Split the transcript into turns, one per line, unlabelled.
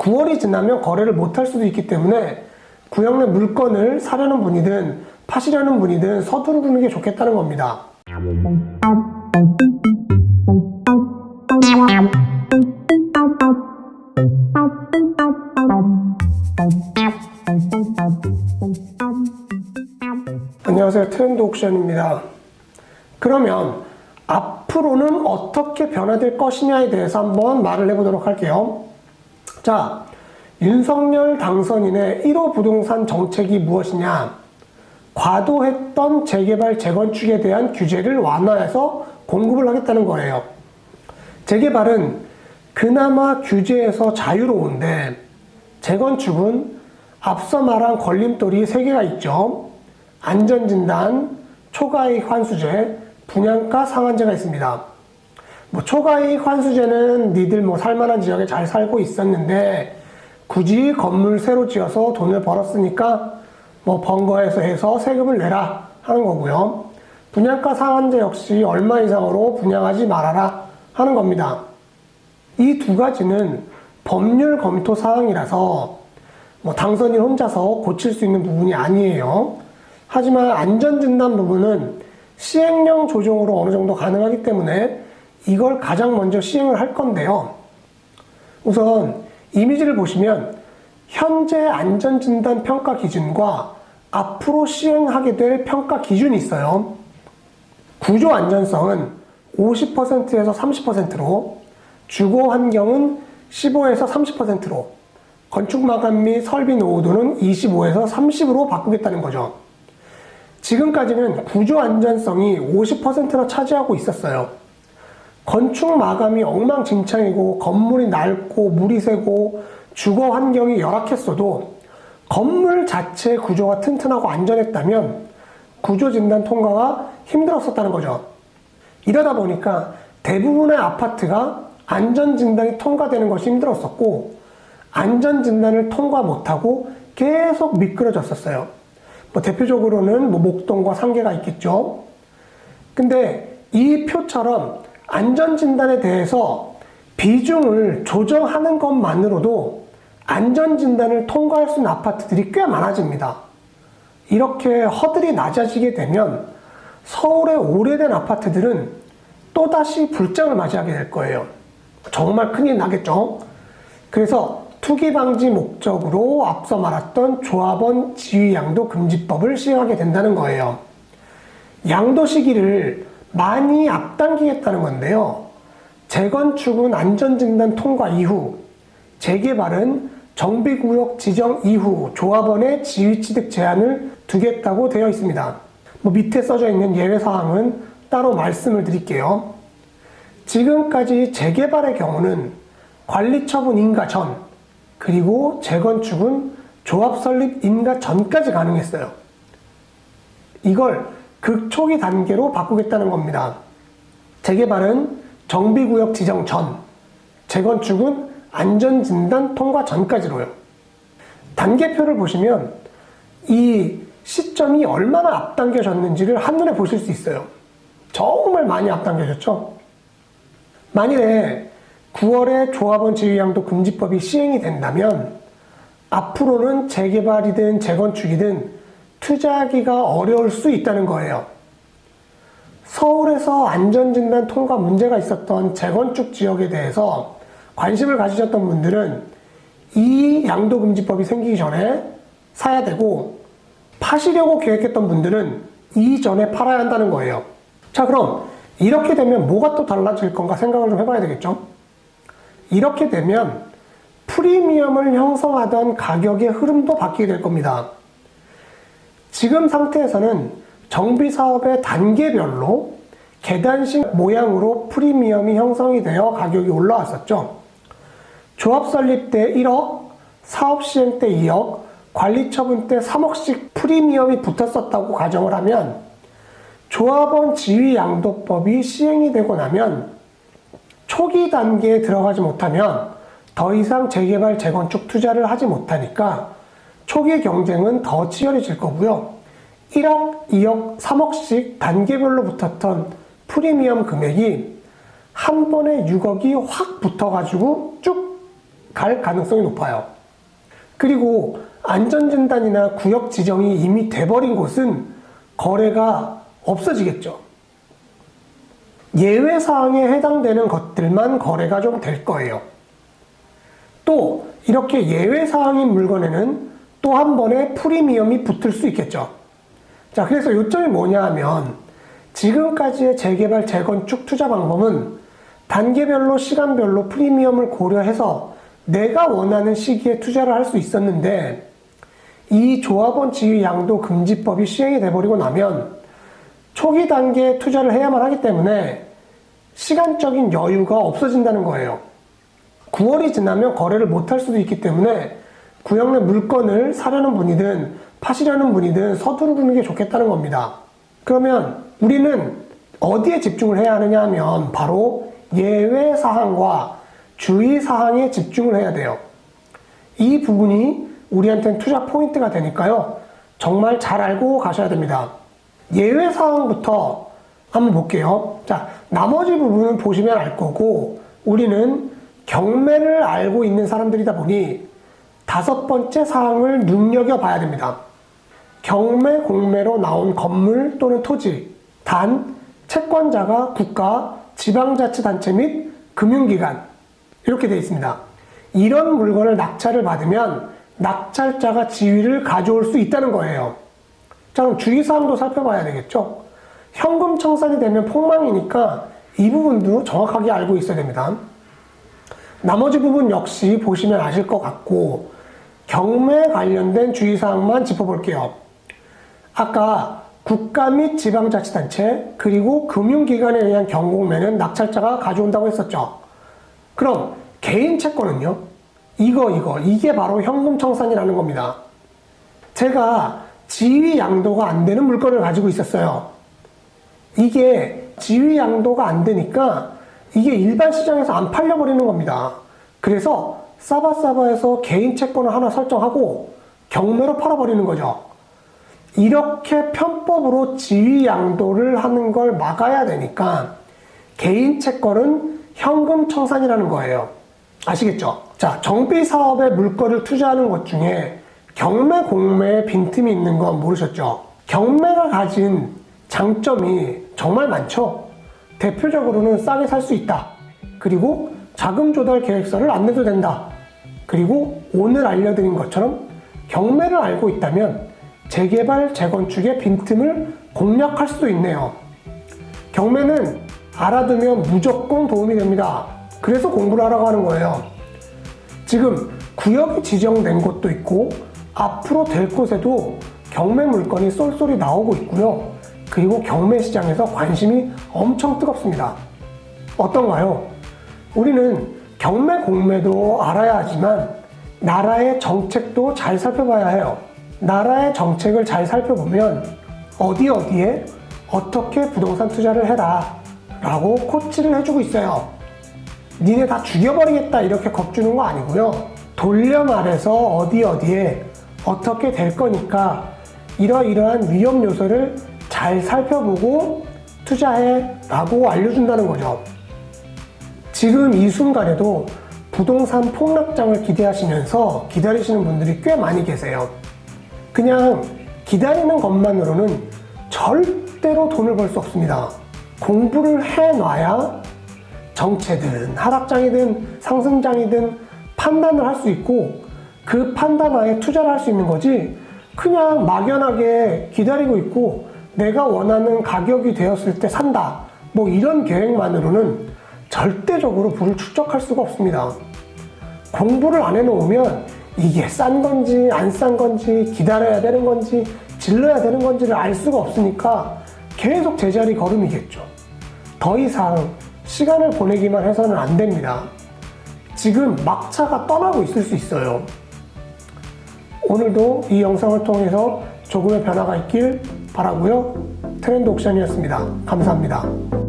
9월이 지나면 거래를 못할 수도 있기 때문에 구역 내 물건을 사려는 분이든 파시려는 분이든 서두르는 게 좋겠다는 겁니다. 안녕하세요. 트렌드 옥션입니다. 그러면 앞으로는 어떻게 변화될 것이냐에 대해서 한번 말을 해보도록 할게요. 자, 윤석열 당선인의 1호 부동산 정책이 무엇이냐? 과도했던 재개발, 재건축에 대한 규제를 완화해서 공급을 하겠다는 거예요. 재개발은 그나마 규제에서 자유로운데 재건축은 앞서 말한 걸림돌이 3개가 있죠. 안전진단, 초과이익 환수제, 분양가 상한제가 있습니다. 뭐 초과이익 환수제는 니들 뭐 살만한 지역에 잘 살고 있었는데 굳이 건물 새로 지어서 돈을 벌었으니까 뭐 번거해서 해서 세금을 내라 하는 거고요. 분양가 상한제 역시 얼마 이상으로 분양하지 말아라 하는 겁니다. 이 두 가지는 법률 검토 사항이라서 뭐 당선인 혼자서 고칠 수 있는 부분이 아니에요. 하지만 안전진단 부분은 시행령 조정으로 어느 정도 가능하기 때문에 이걸 가장 먼저 시행을 할 건데요. 우선 이미지를 보시면 현재 안전진단 평가 기준과 앞으로 시행하게 될 평가 기준이 있어요. 구조 안전성은 50%에서 30%로, 주거 환경은 15에서 30%로, 건축 마감 및 설비 노후도는 25에서 30으로 바꾸겠다는 거죠. 지금까지는 구조 안전성이 50%나 차지하고 있었어요. 건축 마감이 엉망진창이고 건물이 낡고 물이 새고 주거 환경이 열악했어도 건물 자체 구조가 튼튼하고 안전했다면 구조 진단 통과가 힘들었었다는 거죠. 이러다 보니까 대부분의 아파트가 안전 진단이 통과되는 것이 힘들었었고 안전 진단을 통과 못하고 계속 미끄러졌었어요. 뭐 대표적으로는 뭐 목동과 상계가 있겠죠. 근데 이 표처럼 안전진단에 대해서 비중을 조정하는 것만으로도 안전진단을 통과할 수 있는 아파트들이 꽤 많아집니다. 이렇게 허들이 낮아지게 되면 서울의 오래된 아파트들은 또다시 불장을 맞이하게 될 거예요. 정말 큰일 나겠죠? 그래서 투기 방지 목적으로 앞서 말했던 조합원 지위 양도 금지법을 시행하게 된다는 거예요. 양도 시기를 많이 앞당기겠다는 건데요. 재건축은 안전진단 통과 이후, 재개발은 정비구역 지정 이후 조합원의 지위 취득 제한을 두겠다고 되어 있습니다. 뭐 밑에 써져 있는 예외 사항은 따로 말씀을 드릴게요. 지금까지 재개발의 경우는 관리 처분 인가 전, 그리고 재건축은 조합 설립 인가 전까지 가능했어요. 이걸 극초기 단계로 바꾸겠다는 겁니다. 재개발은 정비구역 지정 전, 재건축은 안전진단 통과 전까지로요. 단계표를 보시면 이 시점이 얼마나 앞당겨졌는지를 한눈에 보실 수 있어요. 정말 많이 앞당겨졌죠? 만일에 9월에 조합원 지위양도 금지법이 시행이 된다면 앞으로는 재개발이든 재건축이든 투자하기가 어려울 수 있다는 거예요. 서울에서 안전진단 통과 문제가 있었던 재건축 지역에 대해서 관심을 가지셨던 분들은 이 양도금지법이 생기기 전에 사야 되고 파시려고 계획했던 분들은 이전에 팔아야 한다는 거예요. 자, 그럼 이렇게 되면 뭐가 또 달라질 건가 생각을 좀 해봐야 되겠죠? 이렇게 되면 프리미엄을 형성하던 가격의 흐름도 바뀌게 될 겁니다. 지금 상태에서는 정비 사업의 단계별로 계단식 모양으로 프리미엄이 형성이 되어 가격이 올라왔었죠. 조합 설립 때 1억, 사업 시행 때 2억, 관리 처분 때 3억씩 프리미엄이 붙었었다고 가정을 하면 조합원 지위 양도법이 시행이 되고 나면 초기 단계에 들어가지 못하면 더 이상 재개발, 재건축 투자를 하지 못하니까 초기 경쟁은 더 치열해질 거고요. 1억, 2억, 3억씩 단계별로 붙었던 프리미엄 금액이 한 번에 6억이 확 붙어가지고 쭉 갈 가능성이 높아요. 그리고 안전진단이나 구역 지정이 이미 돼버린 곳은 거래가 없어지겠죠. 예외 사항에 해당되는 것들만 거래가 좀 될 거예요. 또 이렇게 예외 사항인 물건에는 또 한 번의 프리미엄이 붙을 수 있겠죠. 자, 그래서 요점이 뭐냐 하면 지금까지의 재개발, 재건축 투자 방법은 단계별로 시간별로 프리미엄을 고려해서 내가 원하는 시기에 투자를 할 수 있었는데 이 조합원 지위 양도 금지법이 시행이 돼버리고 나면 초기 단계에 투자를 해야만 하기 때문에 시간적인 여유가 없어진다는 거예요. 9월이 지나면 거래를 못 할 수도 있기 때문에 구역 내 물건을 사려는 분이든 파시려는 분이든 서두르는 게 좋겠다는 겁니다. 그러면 우리는 어디에 집중을 해야 하느냐 하면 바로 예외 사항과 주의 사항에 집중을 해야 돼요. 이 부분이 우리한테는 투자 포인트가 되니까요. 정말 잘 알고 가셔야 됩니다. 예외 사항부터 한번 볼게요. 자, 나머지 부분은 보시면 알 거고, 우리는 경매를 알고 있는 사람들이다 보니 다섯 번째 사항을 눈여겨봐야 됩니다. 경매, 공매로 나온 건물 또는 토지, 단, 채권자가 국가, 지방자치단체 및 금융기관, 이렇게 되어 있습니다. 이런 물건을 낙찰을 받으면 낙찰자가 지위를 가져올 수 있다는 거예요. 자, 그럼 주의사항도 살펴봐야 되겠죠? 현금 청산이 되면 폭망이니까 이 부분도 정확하게 알고 있어야 됩니다. 나머지 부분 역시 보시면 아실 것 같고, 경매 관련된 주의사항만 짚어볼게요. 아까 국가 및 지방자치단체, 그리고 금융기관에 의한 경공매는 낙찰자가 가져온다고 했었죠. 그럼 개인 채권은요? 이거, 이거. 이게 바로 현금 청산이라는 겁니다. 제가 지위 양도가 안 되는 물건을 가지고 있었어요. 이게 지위 양도가 안 되니까 이게 일반 시장에서 안 팔려버리는 겁니다. 그래서 사바사바에서 개인 채권을 하나 설정하고 경매로 팔아버리는 거죠. 이렇게 편법으로 지위 양도를 하는 걸 막아야 되니까 개인 채권은 현금 청산이라는 거예요. 아시겠죠? 자, 정비 사업에 물건을 투자하는 것 중에 경매, 공매에 빈틈이 있는 건 모르셨죠? 경매가 가진 장점이 정말 많죠? 대표적으로는 싸게 살 수 있다. 그리고 자금 조달 계획서를 안 내도 된다. 그리고 오늘 알려드린 것처럼 경매를 알고 있다면 재개발, 재건축의 빈틈을 공략할 수도 있네요. 경매는 알아두면 무조건 도움이 됩니다. 그래서 공부를 하라고 하는 거예요. 지금 구역이 지정된 곳도 있고 앞으로 될 곳에도 경매 물건이 쏠쏠이 나오고 있고요. 그리고 경매 시장에서 관심이 엄청 뜨겁습니다. 어떤가요? 우리는 경매 공매도 알아야 하지만 나라의 정책도 잘 살펴봐야 해요. 나라의 정책을 잘 살펴보면 어디 어디에 어떻게 부동산 투자를 해라 라고 코치를 해주고 있어요. 니네 다 죽여버리겠다 이렇게 겁주는 거 아니고요. 돌려 말해서 어디 어디에 어떻게 될 거니까 이러이러한 위험 요소를 잘 살펴보고 투자해 라고 알려준다는 거죠. 지금 이 순간에도 부동산 폭락장을 기대하시면서 기다리시는 분들이 꽤 많이 계세요. 그냥 기다리는 것만으로는 절대로 돈을 벌 수 없습니다. 공부를 해놔야 정체든 하락장이든 상승장이든 판단을 할 수 있고 그 판단하에 투자를 할 수 있는 거지 그냥 막연하게 기다리고 있고 내가 원하는 가격이 되었을 때 산다 뭐 이런 계획만으로는 절대적으로 부를 축적할 수가 없습니다. 공부를 안 해놓으면 이게 싼 건지 안 싼 건지 기다려야 되는 건지 질러야 되는 건지를 알 수가 없으니까 계속 제자리 걸음이겠죠. 더 이상 시간을 보내기만 해서는 안 됩니다. 지금 막차가 떠나고 있을 수 있어요. 오늘도 이 영상을 통해서 조금의 변화가 있길 바라고요. 트렌드 옥션이었습니다. 감사합니다.